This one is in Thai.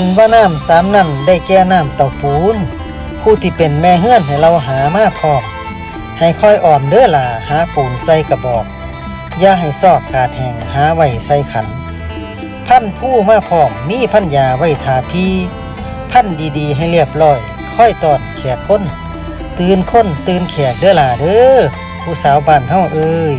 อันว่าน้ำสามนั่นได้แก่น้ำเต่าปูน ผู้ที่เป็นแม่เฮือนให้เราหามาพร้อมให้ค่อยอ่อมเด้อล่ะหาปูนใส่กระบอก อย่าให้ซอกขาดแห่งหาไว้ใส่ขัน พันผู้มาพร้อมมีพันยาไว้ทาพีพันดีๆ ให้เรียบร้อย ค่อยตอนแขกคน ตื่นคนตื่นแขกเด้อล่ะเด้อผู้สาวบ้านเฮาเอ้ย